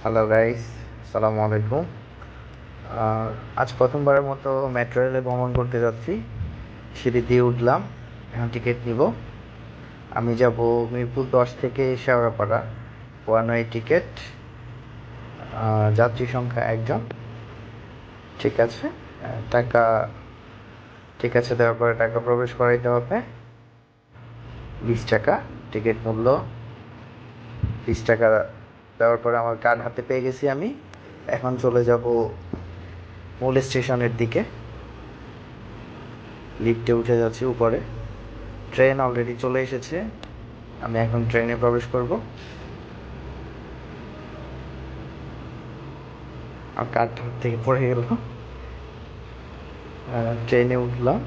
Hello guys সালামু আলাইকুম আজ প্রথমবারের মতো মেট্রো রেলে ভ্রমণ করতে যাচ্ছি। সিঁড়ি দিয়ে উঠলাম, এখন টিকিট নিব। আমি যাব মিরপুর দশ থেকে শেওড়াপাড়া ওয়ান ওয়ে টিকিট যাত্রী সংখ্যা একজন। ঠিক আছে? টাকা, ঠিক আছে, দেওয়ার পরে টাকা প্রবেশ করাইতে হবে। বিশ টাকা টিকিট মূল্য। বিশ টাকা দেওয়ার পরে আমার কার্ড হাতে পেয়ে গেছি আমি। এখন চলে যাব মূল স্টেশনের দিকে। লিফটে উঠে যাচ্ছি উপরে। ট্রেন অলরেডি চলে এসেছে। আমি এখন ট্রেনে প্রবেশ করব। আর হাত থেকে পড়ে গেল ট্রেনে উঠলাম।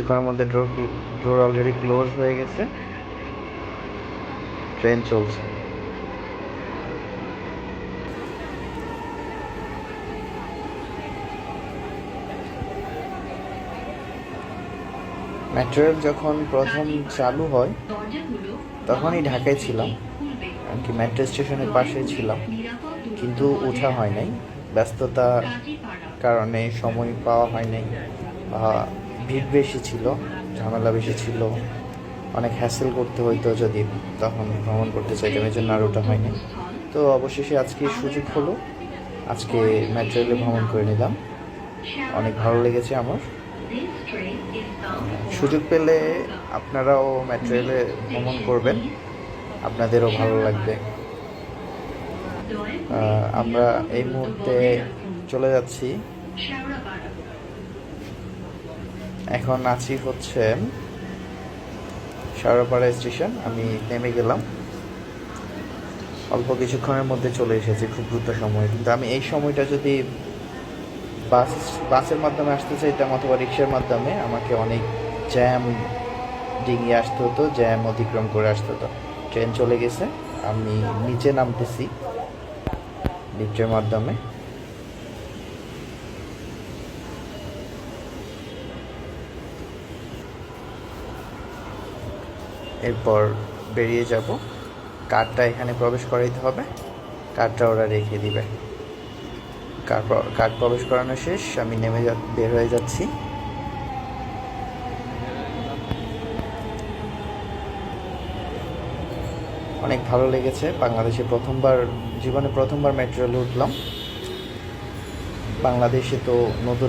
কিছুক্ষণের মধ্যে ডোর ডোর অলরেডি ক্লোজ হয়ে গেছে। ট্রেন চলছে। মেট্রোয়েল যখন প্রথম চালু হয়, তখনই ঢাকায় ছিলাম। এমনকি মেট্রো স্টেশনের পাশে ছিলাম। কিন্তু ওঠা হয় নাই। ব্যস্ততা কারণে সময় পাওয়া হয় নাই। বা ভিড় বেশি ছিল, ঝামেলা বেশি ছিল, অনেক হ্যাসেল করতে হইতো যদি তখন ভ্রমণ করতে চাইতাম এই জন্য আর ওটা হয়নি। তো অবশেষে আজকে সুযোগ হলো, আজকে মেট্রো রেলে ভ্রমণ করে নিলাম। অনেক ভালো লেগেছে আমার। সুযোগ পেলে আপনারাও মেট্রোয়েলে ভ্রমণ করবেন, আপনাদেরও ভালো লাগবে। আমরা এই মুহূর্তে চলে যাচ্ছি। এখন আছি হচ্ছে সারাপাড়া স্টেশন। আমি নেমে গেলাম। অল্প কিছুক্ষণের মধ্যে চলে এসেছি, খুব দ্রুত সময়। কিন্তু আমি এই সময়টা যদি বাস, বাসের মাধ্যমে আসতে চাইতাম অথবা রিক্সার মাধ্যমে, আমাকে অনেক জ্যাম ডিঙিয়ে আসতে হতো, জ্যাম অতিক্রম করে আসতে হতো। ট্রেন চলে গেছে, আমি নিচে নামতেছি, লিফটের মাধ্যমে। এরপর বেরিয়ে যাব। কার্ডটা এখানে প্রবেশ করাইতে হবে। কার্ডটা ওরা রেখে দিবে। কার্ড কার্ড প্রবেশ করানো শেষ? আমি নেমে যা বের হয়ে যাচ্ছি। অনেক ভালো লেগেছে। বাংলাদেশে প্রথমবার, জীবনে প্রথমবার মেট্রো রেলে উঠলাম। বাংলাদেশে তো নতুন